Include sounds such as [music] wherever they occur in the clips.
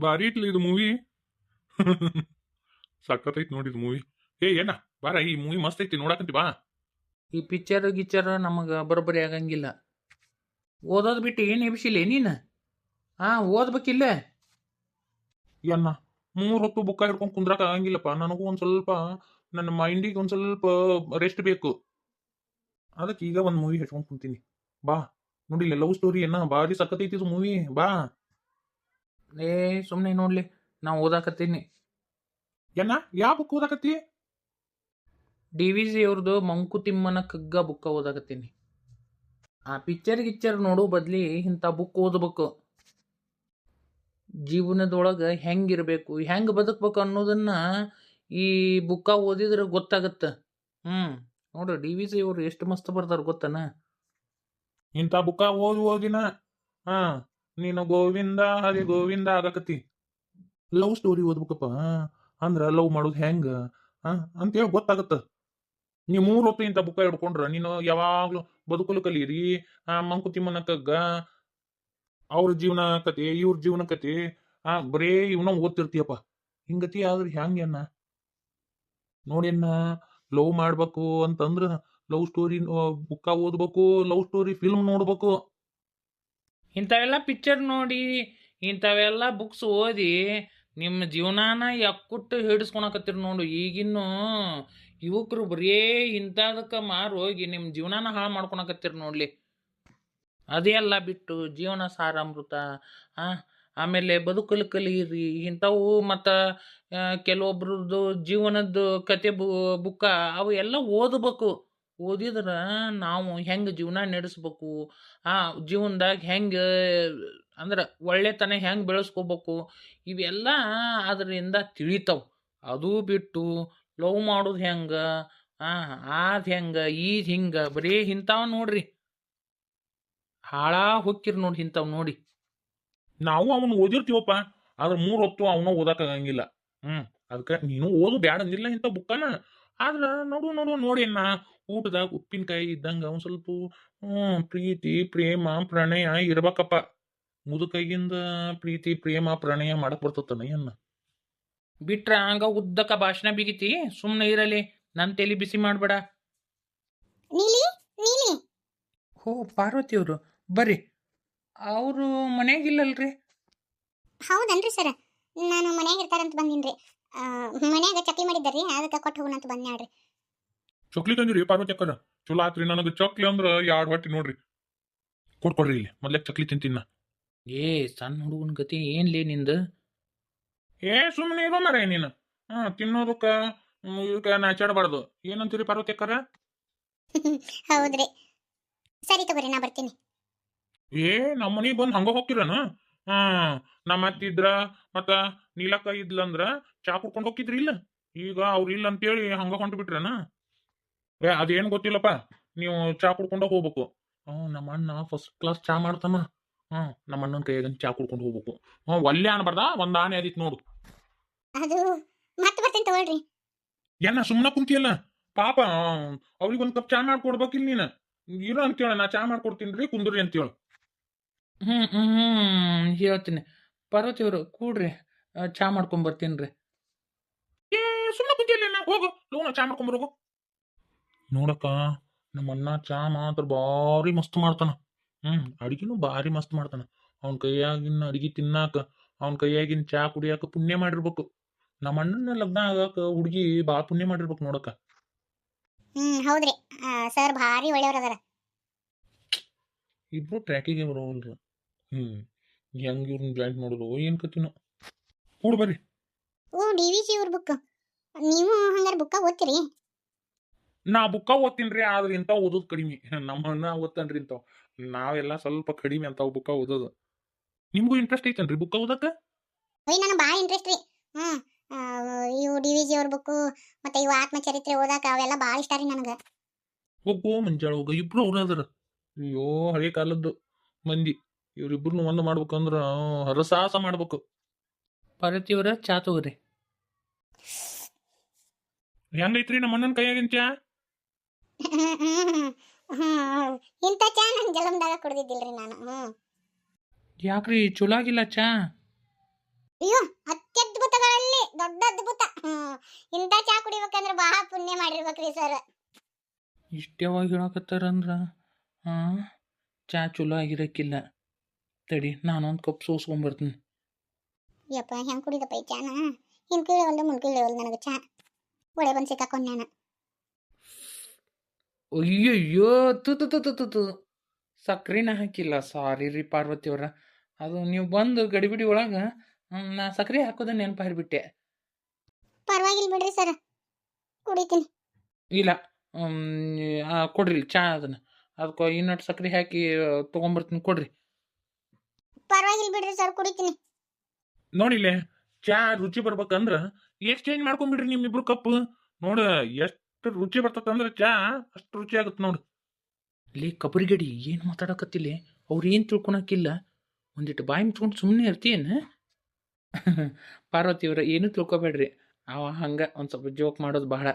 ಭಾರಿ ಇಟ್ಲಿ ಇದು ಮೂವಿ ಸಖತ್ತೈತಿ ನೋಡಿ ಮೂವಿ ಏ ಏನ? ಬಾರ ಈ ಮೂವಿ ಮಸ್ತ್ ಐತಿ ನೋಡಕಂತಿ ಬಾ. ಈ ಪಿಕ್ಚರ್ ಗಿಚ್ಚರ್ ನಮಗೆ ಬರೋಬ್ಬರಿ ಆಗಂಗಿಲ್ಲ. ಓದೋದು ಬಿಟ್ಟು ಏನು ಎಬ್ಸಿಲ್ಲ ನೀನು? ಹಾಂ ಓದ್ಬೇಕಿಲ್ಲ? ಎನ್ನ ಮೂರು ಹೊತ್ತು ಬುಕ್ಕ ಹಿಡ್ಕೊಂಡು ಕುಂದ್ರಕ್ಕೆ ಆಗಂಗಿಲ್ಲಪ್ಪ. ನನಗೂ ಒಂದು ಸ್ವಲ್ಪ ನನ್ನ ಮೈಂಡಿಗೆ ಒಂದು ಸ್ವಲ್ಪ ರೆಸ್ಟ್ ಬೇಕು. ಅದಕ್ಕೆ ಈಗ ಒಂದು ಮೂವಿ ಹಿಡ್ಕೊಂಡು ಕುಂತೀನಿ. ಬಾ. ನೋಡಿಲ್ಲ ಲವ್ ಸ್ಟೋರಿ ಏನ? ಭಾರಿ ಸಖತ್ತೈತಿ ಇದು ಮೂವಿ ಬಾ. ಏ ಸುಮ್ಮನೆ ನೋಡ್ಲಿ ನಾವು ಓದಾಕತ್ತೀನಿ. ಏನ? ಯಾವ ಬುಕ್ ಓದಾಕತ್ತಿ? ಡಿ ವಿ ಜಿ ಅವ್ರದ್ದು ಮಂಕುತಿಮ್ಮನ ಕಗ್ಗ ಬುಕ್ ಓದಾಕತ್ತೀನಿ. ಆ ಪಿಕ್ಚರ್ ಗಿಚ್ಚರ್ ನೋಡೋ ಬದ್ಲಿ ಇಂಥ ಬುಕ್ ಓದಬೇಕು. ಜೀವನದೊಳಗೆ ಹೆಂಗಿರಬೇಕು ಹೆಂಗೆ ಬದುಕ್ಬೇಕು ಅನ್ನೋದನ್ನ ಈ ಬುಕ್ಕ ಓದಿದ್ರೆ ಗೊತ್ತಾಗತ್ತೆ. ಹ್ಞೂ ನೋಡು ಡಿ ವಿ ಸಿ ಅವ್ರು ಎಷ್ಟು ಮಸ್ತ್ ಬರ್ತಾರೆ ಗೊತ್ತನ? ಇಂಥ ಬುಕ್ಕ ಓದಿ ಓದಿನ? ಹಾ. ನೀನು ಗೋವಿಂದ, ಹರಿ ಗೋವಿಂದ ಆಗಕತ್ತಿ. ಲವ್ ಸ್ಟೋರಿ ಓದ್ಬೇಕಪ್ಪ. ಅಂದ್ರ ಲವ್ ಮಾಡೋದು ಹೆಂಗ? ಅಂತೇಳಿ ಗೊತ್ತಾಗತ್ತ. ನೀ ಮೂರ್ ಹೊತ್ತು ಇಂಥ ಬುಕ್ಕ ಹಿಡ್ಕೊಂಡ್ರ, ನೀನು ಯಾವಾಗ್ಲೂ ಬದುಕಲು ಕಲೀರಿ. ಆ, ಮಂಕುತಿಮ್ಮನ ಕಗ್ಗ, ಅವ್ರ ಜೀವನ ಕತೆ, ಇವ್ರ ಜೀವನ ಕತೆ. ಆ, ಬರೇ ಇವನ ಓದ್ತಿರ್ತೀಯಪ್ಪ. ಹಿಂಗತಿ ಆದ್ರೆ ಹೆಂಗನ್ನ ನೋಡಿಯನ್ನ ಲವ್ ಮಾಡ್ಬೇಕು ಅಂತಂದ್ರ ಲವ್ ಸ್ಟೋರಿ ಬುಕ್ಕ ಓದ್ಬೇಕು ಲವ್ ಸ್ಟೋರಿ ಫಿಲ್ಮ್ ನೋಡ್ಬೇಕು. ಇಂಥವೆಲ್ಲ ಪಿಕ್ಚರ್ ನೋಡಿ ಇಂಥವೆಲ್ಲ ಬುಕ್ಸ್ ಓದಿ ನಿಮ್ಮ ಜೀವನಾನ ಎಕ್ಕುಟ್ಟು ಹಿಡಿಸ್ಕೊಳಕತ್ತೀರಿ ನೋಡು. ಈಗಿನ್ನು ಯುವಕರು ಬರೀ ಇಂಥದಕ್ಕೆ ಮಾರು ಹೋಗಿ ನಿಮ್ಮ ಜೀವನಾನ ಹಾಳು ಮಾಡ್ಕೊಳಕತ್ತೀರಿ ನೋಡ್ಲಿ. ಅದೆಲ್ಲ ಬಿಟ್ಟು ಜೀವನ ಸಾರಾಮೃತ ಆ, ಆಮೇಲೆ ಬದುಕಲು ಕಲಿಯಿರಿ ಇಂಥವು ಮತ್ತು ಕೆಲವೊಬ್ರದ್ದು ಜೀವನದ್ದು ಕತೆ ಬು ಬುಕ್ಕ ಅವು ಎಲ್ಲ ಓದಬೇಕು. ಓದಿದ್ರೆ ನಾವು ಹೆಂಗೆ ಜೀವನ ನಡೆಸ್ಬೇಕು? ಆ ಜೀವನದಾಗ ಹೆಂಗೆ, ಅಂದ್ರೆ ಒಳ್ಳೆತನ ಹೆಂಗೆ ಬೆಳೆಸ್ಕೋಬೇಕು? ಇವೆಲ್ಲ ಅದರಿಂದ ತಿಳಿತಾವೆ. ಅದು ಬಿಟ್ಟು ಲವ್ ಮಾಡೋದು ಹೆಂಗೆ? ಅದು ಹೆಂಗೆ? ಈದ್ ಹಿಂಗೆ? ಬರೀ ಇಂಥವ್ ನೋಡ್ರಿ. ಹಾಳಾ ಹೊಕ್ಕಿರಿ ನೋಡಿ ಇಂಥವ್ ನೋಡಿ. ನಾವು ಅವನು ಓದಿರ್ತೀವಪ್ಪ. ಆದ್ರೆ ಮೂರು ಹೊತ್ತು ಅವನ ಓದಕ್ಕಾಗಂಗಿಲ್ಲ ಹ್ಮ್ ಅದಕ್ಕೆ ನೀನು ಓದು ಬ್ಯಾಡ ಅಂದಿಲ್ಲ ಇಂಥ ಬುಕ್ಕನ. ಆದ್ರೆ ನೋಡು ನೋಡು ನೋಡಿ ನಾ ಊಟದಾಗ ಉಪ್ಪಿನಕಾಯಿ ಇದ್ದಂಗ ಒಂದ್ ಸ್ವಲ್ಪ ಪ್ರೀತಿ ಪ್ರೇಮ ಪ್ರಣಯ ಇರ್ಬೇಕಪ್ಪ. ಮುದುಕೈಗಿಂದ ಪ್ರೀತಿ ಪ್ರೇಮ ಪ್ರಣಯ ಮಾಡಕ್ ಬರ್ತತನ ಏನ ಬಿಟ್ರ ಹಂಗ ಉದ್ದಕ ಭಾಷಣ ಬಿಗಿತಿ ಸುಮ್ಮನೆ ಇರಲಿ ನನ್ನ ತಲೆ ಬಿಸಿ ಮಾಡಬೇಡ. ನೀಲಿ ನೀಲಿ. ಹೋ ಪಾರ್ವತಿ ಅವರು ಬರ್ರಿ. ಅವರು ಮನೆಯಾಗಿಲ್ಲಲ್ರಿ ಹೌದನ್ರಿ ಸರ್. ನಾನು ಮನೆಯಾಗಿರ್ತಾರಂತ ಬಂದಿನ್ರಿ. ಮನೆಯಾಗ ಮನ್ಯಾಗ ಚಕ್ಲಿ ಮಾಡಿದ್ದಾರ್ರಿ ಅದಕ್ಕೆ ಕೊಟ್ಟು ಹೋಗೋಣ ಅಂತ ಬಂದ್ ನೋಡ್ರಿ ಚೊಕ್ಲಿ ತಂದಿರಿ ಪಾರ್ವತಿ ಅಕ್ಕನ? ಚಲೋ ಆತ್ರಿ ನನಗೆ ಚಕ್ಲಿ ಅಂದ್ರ ಎರಡು ಹೊಟ್ಟಿ ನೋಡ್ರಿ. ಕೊಡ್ಕೊಡ್ರಿ ಇಲ್ಲಿ ಮೊದ್ಲೇ ಚಕ್ಲಿ ತಿಂತೀನ ಏ ಸಣ್ಣ ಹುಡುಗನ ಗತಿ ಏನ್ಲೇ ನಿಂದು? ಏ ಸುಮ್ಮನೆ ಇರೋ ಮರ ನೀನು. ಹಾ ತಿನ್ನೋದಕ್ಕ ಇದಕ್ಕೆ ನಾಚಾಡಬಾರ್ದು ಏನಂತೀರಿ ಪಾರ್ವತಿ ಅಕ್ಕರ? [laughs] ಹೌದ್ರಿ. ಸರಿ ತಗೋರಿ ನಾ ಬರ್ತೀನಿ. ಏ ನಮ್ಮ ಮನೆಗೆ ಬಂದು ಹಂಗ ಹೋಗ್ತಿರನ? ಹಾ ನಮ್ಮ ಅತ್ತಿ ಇದ್ರ ಮತ್ತ ನೀಲಕ್ಕ ಇದ್ಲಂದ್ರ ಚಾ ಕುಡ್ಕೊಂಡು ಹೋಗಿದ್ರಿ ಇಲ್ಲ? ಈಗ ಅವ್ರು ಇಲ್ಲ ಅಂತೇಳಿ ಹಂಗ ಹೊಂಟು ಬಿಟ್ರನ ಏ ಅದೇನು ಗೊತ್ತಿಲ್ಲಪ್ಪ. ನೀವು ಚಾ ಕುಡ್ಕೊಂಡ ಹೋಗ್ಬೇಕು. ಹ್ಞೂ ನಮ್ಮ ಅಣ್ಣ ಫಸ್ಟ್ ಕ್ಲಾಸ್ ಚಾ ಮಾಡ್ತಾನ. ಹ್ಞೂ ನಮ್ಮ ಅಣ್ಣನ ಕೈಯಾಗ ಚಾ ಕುಡ್ಕೊಂಡು ಹೋಗ್ಬೇಕು. ಹ್ಞೂ ಒಲ್ಲೆ ಅನ್ಬಾರ್ದ? ಒಂದು ಆನೆ ಅದಿತ್ತು ನೋಡು. ಅದು ಮತ್ತೆ ಬರ್ತೀನಿ ತಗೊಳ್ರಿ. ಏನ ಸುಮ್ಮನೆ ಕುಂತಿಯಲ್ಲ? ಪಾಪ ಅವ್ರಿಗೆ ಒಂದ್ ಕಪ್ ಚಾ ಮಾಡ್ಕೊಡ್ಬೇಕಿಲ್ಲ ನೀನು. ಇರೋ ಅಂತೇಳ ನಾ ಚಾ ಮಾಡ್ಕೊಡ್ತೀನಿ ರೀ ಕುಂದ್ರಿ ಅಂತೇಳ ಹ್ಮ್ ಹ್ಮ್ ಹೇಳ್ತೀನಿ. ಪರ್ವತಿ ಅವರು ಕೂಡ್ರಿ. ಆ, ಚಾ ಮಾಡ್ಕೊಂಡ್ ಬರ್ತೀನಿ ರೀ ಏ ಸುಮ್ಮನೆ ಕುಂತಿಯಲ್ಲ ನಾ ಹೋಗು. ಲೋನ ಚಾ ಮಾಡ್ಕೊಂಬರೋಗು ನೋಡಕ್ಕ ನಮ್ಮ ಅಣ್ಣ ಚಾ ಮಾತ್ರ ಭಾರಿ ಮಸ್ತ್ ಮಾಡ್ತಾನ. ಹ್ಮ್ ಅಡಿಗೆನೂ ಭಾರಿ ಮಸ್ತ್ ಮಾಡ್ತಾನ. ಅವನ ಕೈಯಾಗಿನ ಅಡಿಗೆ ತಿನ್ನಾಕ ಅವನ ಕೈಯಾಗಿನ ಚಾ ಕುಡಿಯಾಕ ಪುಣ್ಯ ಮಾಡಿರ್ಬೇಕು. ನಮ್ಮ ಅಣ್ಣನ ಲಗ್ನ ಆಗಾಕ ಹುಡುಗಿ ಭಾಳ ಪುಣ್ಯ ಮಾಡಿರ್ಬೇಕು ನೋಡಕ್ಕ. ಹ್ಮ್ ಹೌದ್ರಿ. ಸರ್ ಭಾರಿ ಒಳ್ಳೆಯವ್ರ ಅದಾರ. ಇಬ್ರು ಟ್ರ್ಯಾಕಿಗೆ ಬರೋಲ್ರಿ ಹ್ಮ್ ಹೆಂಗ್ ಇವ್ರನ್ನ ಜಾಯಿಂಟ್ ಮಾಡೋದು ಏನ್ ಕತಿನೋ ಕೂಡ್ ಬರ್ರಿ. ಓ ಡಿ ವಿ ಜಿ ಅವ್ರ ಬುಕ್ ನೀವು ಹಂಗಾರೆ ಬುಕ್ಕ ಓದ್ತೀರಿ? ನಾ ಬುಕ್ಕ ಓದ್ತೀನ್ರಿ ಆದ್ರೆ ಇಂಥವು ಓದೋದು ಕಡಿಮೆ. [laughs] ನಮ್ಮ ಅಣ್ಣ ಓದ್ತಾನ್ರಿ ಇಂಥವ್. ನಾವೆಲ್ಲ ಸ್ವಲ್ಪ ಕಡಿಮೆ ಅಂತ ಬುಕ್ಕ ಓದೋದು. ನಿಮ್ಗೂ ಇಂಟ್ರೆಸ್ಟ್ ಐತನ್ರಿ ಬುಕ್ಕ ಓದಕ್ಕ? ಅಯ್ಯ ನನಗೆ ಭಾಳ ಇಂಟ್ರೆಸ್ಟ್ ರೀ. ಹ್ಮ್ ಆ, ಇವು ಡಿ ವಿ ಜಿ ಅವ್ರ ಬುಕ್ಕು ಮತ್ತೆ ಇವು ಆತ್ಮಚರಿತ್ರೆ ಓದಾಕ ಅವೆಲ್ಲ ಭಾಳ ಇಷ್ಟ ರೀ ನನಗೆ. ಹೋಗೋ ಮುಂಜಾಳ ಹೋಗ. ಇಬ್ರು ಅವ್ರ ಅದಾರ ಅಯ್ಯೋ ಹಳೆ ಕಾಲದ್ದು ಮಂದಿ. ಇವ್ರಿಬ್ರು ಒಂದು ಮಾಡ್ಬೇಕಂದ್ರ ಹರಸಾಹಸ ಮಾಡ್ಬೇಕು. ಪಾರ್ವತಿ ಅವರ ಚಾ ತಗೋರಿ. ಹೆಂಗೈತ್ರಿ ನಮ್ಮ ಅಣ್ಣನ ಕೈಯಾಗಿನ ಚಾ? ಇಂಥ ಚಾ ನನ್ನ ಜಲಮ್ದಾಗ ಕುಡ್ದಿದ್ದಿಲ್ರಿ ನಾನು ಹ್ಮ್. ಯಾಕ್ರಿ ಚಲೋ ಆಗಿಲ್ಲ ಚಾ? ಅಯ್ಯೋ ಅತ್ಯದ್ಭುತಗಳಲ್ಲಿ ದೊಡ್ಡ ಅದ್ಭುತ ಹ್ಮ್. ಇಂಥ ಚಾ ಕುಡಿಬೇಕಂದ್ರೆ ಬಹಳ ಪುಣ್ಯ ಮಾಡಿರ್ಬೇಕ್ರಿ ಸರ್. ಇಷ್ಟು ಯಾವಾಗ ಹೇಳಕತ್ತಾರಂದ್ರ ಹಾಂ ಚಾ ಚಲೋ ಆಗಿರಕ್ಕಿಲ್ಲ ತಡಿ ನಾನೊಂದು ಕಪ್ ಸೋಸ್ಕೊಂಬರ್ತೀನಿ. ಯಪ್ಪ ಹೆಂಗೆ ಕುಡಿದಪ್ಪ ಈ ಚಾನ? ಹಿಂದ್ ಕೀಳವಲ್ದು ಮುಂದ್ ಕೀಳವಲ್ದು ನನಗೆ ಚಾ. ಒಳ್ಳೆ ಬಂದು ಸಿಕ್ಕಾಕೊಂಡೆ ನಾನು. ಅಯ್ಯಯ್ಯೋ ತು ತು ತು ತು ತು ತು. ಸಕ್ರೆನ ಹಾಕಿಲ್ಲ ಸಾರಿ ರೀ ಪಾರ್ವತಿ ಅವ್ರ. ಅದು ನೀವು ಬಂದು ಗಡಿಬಿಡಿ ಒಳಗೆ ನಾ ಸಕ್ರೆ ಹಾಕೋದ ನೆನಪು ಹಾರಿಬಿಟ್ಟೆ ಪರವಾಗಿಲ್ಲ ಬಿಡ್ರಿ ಸರ್. ಕುಡಿತೀನಿ. ಇಲ್ಲ ಆ, ಕೊಡ್ರಿ ಚಾ ಅದನ್ನ. ಅದಕ್ಕೆ ಇನ್ನೊಟ್ಟು ಸಕ್ರೆ ಹಾಕಿ ತೊಗೊಂಬರ್ತೀನಿ ಕೊಡ್ರಿ. ಪರವಾಗಿಲ್ಲ ಬಿಡ್ರಿ ಸರ್ ಕುಡಿತೀನಿ. ನೋಡಿಲೆ ಚಾ ರುಚಿ ಬರ್ಬೇಕಂದ್ರ ಎಕ್ಸ್ಚೇಂಜ್ ಮಾಡ್ಕೊಂಡ್ಬಿಡ್ರಿ ನಿಮ್ಮಿಬ್ರು ಕಪ್. ನೋಡ ಎಷ್ಟು ರುಚಿ ಬರ್ತದಂದ್ರ ಚಾ ಅಷ್ಟು ರುಚಿ ಆಗುತ್ತೆ ನೋಡು. ಲೇ ಕಬರಿಗಡಿ ಏನು ಮಾತಾಡಕತ್ತಿಲ್ಲ ಅವ್ರು ಏನು ತಿಳ್ಕೊಳಕ್ಕಿಲ್ಲ ಒಂದಿಟ್ಟು ಬಾಯಿ ಮುಚ್ಕೊಂಡು ಸುಮ್ಮನೆ ಇರ್ತೀಯೇನು? [laughs] ಪಾರ್ವತಿ ಅವ್ರ ಏನೂ ತಿಳ್ಕೊಬೇಡ್ರಿ. ಅವ ಹಂಗೆ ಒಂದು ಸ್ವಲ್ಪ ಜೋಕ್ ಮಾಡೋದು ಬಹಳ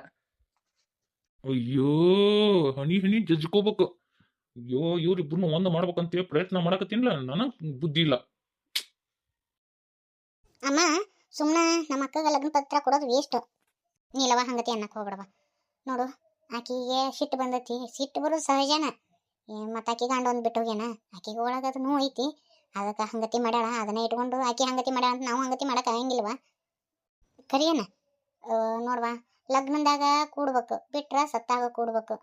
ಅಯ್ಯೋ ಹನಿ ಹನಿ ಜಜ್ಕೋಬೇಕು. ಅಯ್ಯೋ ಇವ್ರಿಬ್ರು ಒಂದ್ ಮಾಡ್ಬೇಕಂತ ಪ್ರಯತ್ನ ಮಾಡಕತ್ತಿಲ್ಲ ನನಗೆ ಬುದ್ಧಿ ಇಲ್ಲ. ಅಮ್ಮ ಸುಮ್ಮನೆ ನಮ್ಮ ಅಕ್ಕಗೆ ಲಗ್ನ ಪತ್ರ ಕೊಡೋದು ವೇಸ್ಟ್ ನೀಲವ ಹಂಗತಿ ಅನ್ನಕ್ಕೆ ಹೋಗ್ಬಿಡವ ನೋಡು, ಆಕಿಗೆ ಸಿಟ್ಟು ಬಂದೈತಿ. ಸಿಟ್ಟು ಬರೋದು ಸಹಜನ. ಮತ್ತು ಆಕಿ ಗಂಡ ಒಂದು ಬಿಟ್ಟು ಹೋಗ್ಯಾನ. ಆಕಿಗೆ ಒಳಗೆ ಅದು ನೋವು ಐತಿ. ಅದಕ್ಕೆ ಹಂಗತಿ ಮಾಡ್ಯಾಳ. ಅದನ್ನ ಇಟ್ಕೊಂಡು ಆಕಿ ಹಂಗತಿ ಮಾಡ್ಯಾಳ ಅಂತ ನಾವು ಹಂಗತಿ ಮಾಡಕ್ಕೆ ಆಗಂಗಿಲ್ವ? ಕರಿಯನ ನೋಡ್ವಾ. ಲಗ್ನದಾಗ ಕೂಡ್ಬೇಕು. ಬಿಟ್ರ ಸತ್ತಾಗ ಕೂಡ್ಬೇಕು.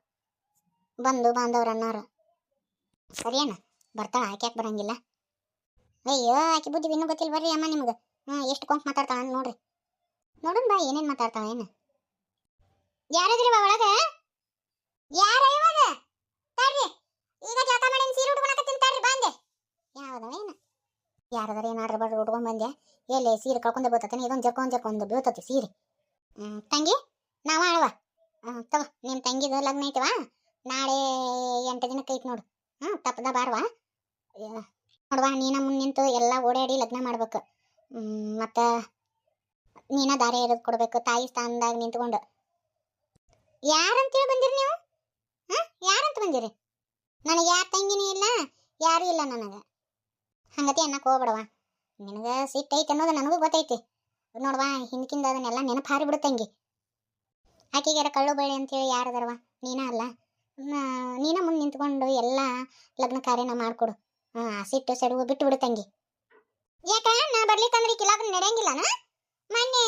ಬಂದು ಬಾಂಧವ್ರ ಅನ್ನೋರು ಸರಿಯೇನ? ಬರ್ತಾಳ? ಆಕೆ ಯಾಕೆ ಬರಂಗಿಲ್ಲ? ಅಯ್ಯೋ, ಆಕಿ ಬುದ್ಧಿ ಇನ್ನೂ ಗೊತ್ತಿಲ್ಲ ಬರ್ರಿ ಅಮ್ಮ ನಿಮ್ಗೆ? ಹ್ಞೂ ಎಷ್ಟು ಕೊಂಕ್ ಮಾತಾಡ್ತಾಳ ನೋಡ್ರಿ. ನೋಡೋಣ ಬಾ, ಏನೇನು ಮಾತಾಡ್ತಾವ ಏನು ಯಾರದ್ರಿ ಬಾ ಒಳಗ? ಯಾರ ಇವಾಗ ತಡ್ರಿ. ಈಗ ಜಳಕ ಮಾಡಿ ಸೀರೆ ಉಟ್ಕೊಳಕತ್ತೀನಿ ತಡ್ರಿ ಬಂದೆ ಯಾವ್ದವ ಏನು ಯಾರದಾರ ಏನಾಡ್ರ ಬಡ್ರಿ ಉಟ್ಕೊಂಡ್ ಬಂದೆ ಎಲ್ಲಿ ಸೀರೆ ಕಳ್ಕೊಂಡೆ ಬೀಳ್ತತೇನೆ, ಇದೊಂದು ಜಕ್ಕೊಂದು ಬೀಳ್ತತಿ ಸೀರೆ. ತಂಗಿ, ನಾವ ಅಳವ ತಗೋ, ನಿಮ್ ತಂಗಿದು ಲಗ್ನ ಐತಿವಾ? ನಾಳೆ ಎಂಟು ದಿನಕ್ಕೆ ಐತಿ ನೋಡು. ಹ್ಮ್ ತಪ್ಪದ ಬಾರ್ವಾ? ನೋಡುವ, ನೀನ ಮುಂದೆ ನಿಂತು ಎಲ್ಲ ಓಡಾಡಿ ಲಗ್ನ ಮಾಡ್ಬೇಕು. ಮತ್ತ ನೀನ ದಾರಿ ಇರೋದು ಕೊಡ್ಬೇಕು, ತಾಯಿ ಸ್ಥಾನದಾಗ ನಿಂತ್ಕೊಂಡು. ಯಾರಂತೇಳಿ ಬಂದಿರಿ ನೀವು? ಹಾ? ಯಾರಂತ ಬಂದಿರಿ? ನನಗೆ ಯಾರ ತಂಗಿನೇ ಇಲ್ಲ, ಯಾರು ಇಲ್ಲ ನನಗೆ. ಹಂಗತಿ ಅನ್ನಕ್ಕೆ ಹೋಗ್ಬಿಡವ ನಿನಗೆ ಸಿಟ್ಟೈತೆ ಅನ್ನೋದು ನನಗೂ ಗೊತ್ತೈತಿ. ನೋಡ್ವಾ, ಹಿಂದ್ಕಿಂದ ಅದನ್ನೆಲ್ಲ ನೆನಪು ಹಾರಿ ಬಿಡುತ್ತಂಗಿ ಆಕೆಗೆ ಕಳ್ಳು ಬಳ್ಳಿ ಅಂತೇಳಿ ಯಾರದಾರವ ನೀನ ಅಲ್ಲ? ನೀನ ಮುಂದೆ ನಿಂತ್ಕೊಂಡು ಎಲ್ಲ ಲಗ್ನ ಕಾರ್ಯನ ಮಾಡ್ಕೊಡು. ಹಾಂ ಸಿಟ್ಟು ಸೆಡುವು ಬಿಟ್ಟು ಬಿಡು ತಂಗಿ. ಯಾಕ, ನಾ ಬರ್ಲಿಕ್ಕಂದ್ರೆ ಕಿಲಾಗ ನಡೆಯಂಗಿಲ್ಲನ? ಮೊನ್ನೆ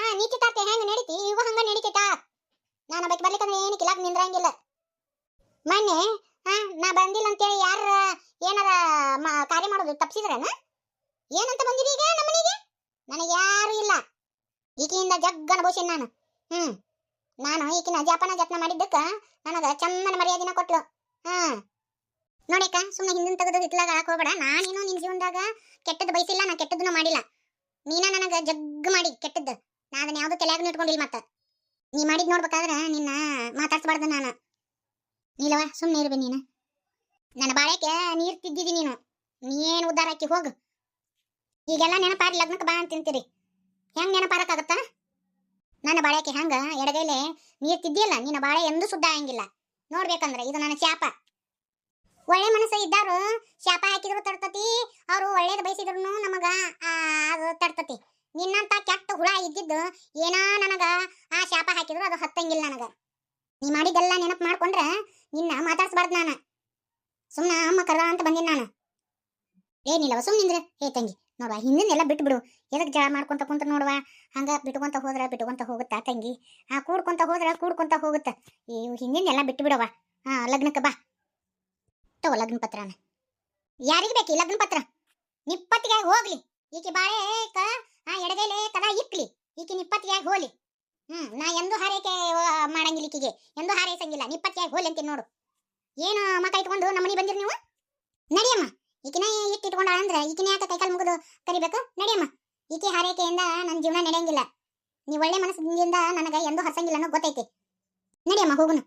ಆ ನಿಶ್ಚಿತಾರ್ಥ ಹೆಂಗ ನಡೀತಿ ಈಗ ಹಂಗ ನಡೀತೈತಾ ನಾನು ಬೈಕ್ ಬರ್ಲಿಕ್ಕಂದ್ರೆ ಏನು ಕಿಲಾಗ ನಿಂದ್ರಂಗಿಲ್ಲ. ಮೊನ್ನೆ, ಹಾ, ನಾ ಬಂದಿಲ್ಲ ಅಂತೇಳಿ ಯಾರ ಏನಾರ ಕಾರ್ಯ ಮಾಡೋದು ತಪ್ಸಿದ್ರನ? ಏನಂತ ಬಂದಿರಿ ಈಗ ನಮ್ಮನಿಗೆ? ನನಗೆ ಯಾರು ಇಲ್ಲ. ಈಕೆಯಿಂದ ಜಗ್ ಅನುಭವಿಸಿ ನಾನು. ಹ್ಮ್. ನಾನು ಈಕಿನ ಜಪಾನ ಜತ್ನ ಮಾಡಿದ್ದಕ್ಕ ನನಗ ಚಂದನ ಮರ್ಯಾದಿನ ಕೊಟ್ಲು. ಹಾ. ನೋಡಿಕ ಸುಮ್ಮನೆ ಹಿಂದಿನ ತೆಗೆದು ಇತ್ಲಾಗ ಹಾಕೋಬೇಡ ನಾನೇನು ನಿನ್ ಜೀವನದಾಗ ಕೆಟ್ಟದ್ದು ಬಯಸಿಲ್ಲ, ನಾ ಕೆಟ್ಟದನ್ನು ಮಾಡಿಲ್ಲ. ನೀನ ನನಗ ಜಗ್ ಮಾಡಿ ಕೆಟ್ಟದ್ದು. ನಾ ಅದನ್ನ ಯಾವ್ದು ತಲೆಯಾಗ ಇಟ್ಕೊಂಡಿಲ್ಲ ಮತ್ತ. ನೀ ಮಾಡಿದ್ ನೋಡ್ಬೇಕಾದ್ರೆ ನಿನ್ನ ಮಾತಾಡ್ಸ್ಬಾರ್ದು ನಾನು. ನೀಲವ ಸುಮ್ಮನೆ ಇರ್ಬಿ ನೀನು. ನನ್ನ ಬಾಳೆಕೆ ನೀರ್ ತಿದ್ದಿದಿ ನೀನು. ನೀನು ಉದ್ದಾರ ಹಾಕಿ ಹೋಗು. ಈಗೆಲ್ಲ ನೆನಪಾರಿ ಲಗ್ನಕ್ಕೆ ಬಾ ಅಂತ ತಿಂತೀರಿ. ಹೆಂಗ್ ನೆನಪಾರಕ್ಕಾಗತ್ತ ನನ್ನ ಬಾಳೆಕೆ ಹಂಗ ಎಡಗೈಲೆ ನೀರ್ ತಿದ್ದಿಯಲ್ಲ, ನಿನ್ನ ಬಾಳೆ ಎಂದೂ ಸುದ್ದ ಆಗಂಗಿಲ್ಲ. ನೋಡ್ಬೇಕಂದ್ರೆ ಇದು ನನ್ನ ಶಾಪ. ಒಳ್ಳೆ ಮನಸ್ಸು ಇದ್ದಾರು, ಶಾಪ ಹಾಕಿದ್ರು ತಡ್ತತಿ, ಅವರು ಒಳ್ಳೇದು ಬಯಸಿದ್ರು ನಮಗ ಅದು ತಡ್ತತಿ. ನಿನ್ನಂತ ಕೆಟ್ಟ ಹುಳ ಇದ್ದಿದ್ದು ಏನೋ ನನಗ ಆ ಶಾಪ ಹಾಕಿದ್ರು, ಅದು ಹತ್ತಂಗಿಲ್ಲ ನನಗ. ನೀ ಮಾಡಿದ್ದೆಲ್ಲ ನೆನಪು ಮಾಡ್ಕೊಂಡ್ರೆ ನಿನ್ನ ಮಾತಾಡ್ಸ್ಬಾರ್ದು ನಾನು. ಸುಮ್ಮನೆ ಅಮ್ಮ ಕರ್ದ ಅಂತ ಬಂದಿನಿ ನಾನು. ಏನಿಲ್ಲವ ಸುಮ್ಮನಿಂದ್ರ ಏ ತಂಗಿ, ನೋಡುವ ಹಿಂದಿನೆಲ್ಲ ಬಿಟ್ಬಿಡು. ಎದಕ್ ಜಳ ಮಾಡ್ಕೊಂತ ಕುಂತ ನೋಡುವ? ಹಂಗೆ ಬಿಟ್ಕೊಂತ ಹೋದ್ರೆ ಬಿಟ್ಕೊಂತ ಹೋಗುತ್ತಾ ತಂಗಿ? ಆ, ಕೂಡ್ಕೊಂತ ಹೋದ್ರೆ ಕೂಡ್ಕೊಂತ ಹೋಗುತ್ತೆ. ಈ ಹಿಂದಿನೆಲ್ಲ ಬಿಟ್ಟು ಬಿಡವ ಹಾ ಲಗ್ನಕ್ಕೆ ಬಾ. ತಗೋ ಲಗ್ನ ಪತ್ರನ. ಯಾರಿಗೆ ಬೇಕು ಲಗ್ನ ಪತ್ರ? ನಿಪ್ಪತ್ತಿಗೆ ಹೋಗ್ಲಿ. ಈಕೆ ಬಾಳೆ ಆ ಎಡಗೈಲೆ ತದಾ ಇಕ್ಲಿ ಈಕಿನ ಇಪ್ಪತ್ತಿಯಾಗಿ ಹೋಲಿ. ಹ್ಮ್, ನಾ ಎಂದು ಹಾರೈಕೆ ಮಾಡಂಗಿಲ್ಲ ಈಕಿಗೆ. ಎಂದು ಹಾರೈಸಂಗಿಲ್ಲ. ನಿಪ್ಪತ್ತಿಗೆ ಹೋಲಿ ಅಂತೀನಿ ನೋಡು. ಏನು ಮಕ್ಕ ಇಟ್ಕೊಂಡು ನಮ್ಮನಿ ಬಂದಿರಿ ನೀವು? ನಡಿಯಮ್ಮ. ಈಕಿನ ಇಟ್ಟು ಇಟ್ಕೊಂಡ ಅಂದ್ರೆ ಈಕಿನ ಯಾಕೆ ಕೈಕಾಲು ಮುಗಿದು ಕರಿಬೇಕು? ನಡಿಯಮ್ಮ. ಈಕೆ ಹಾರೈಕೆಯಿಂದ ನನ್ನ ಜೀವನ ನಡೆಯಂಗಿಲ್ಲ. ನೀ ಒಳ್ಳೆ ಮನಸ್ಸಿನಿಂದ ನನಗೆ ಎಂದು ಹಸಂಗಿಲ್ಲ ಅನ್ನೋ ಗೊತ್ತೈತಿ. ನಡಿಯಮ್ಮ, ಹೋಗುನು.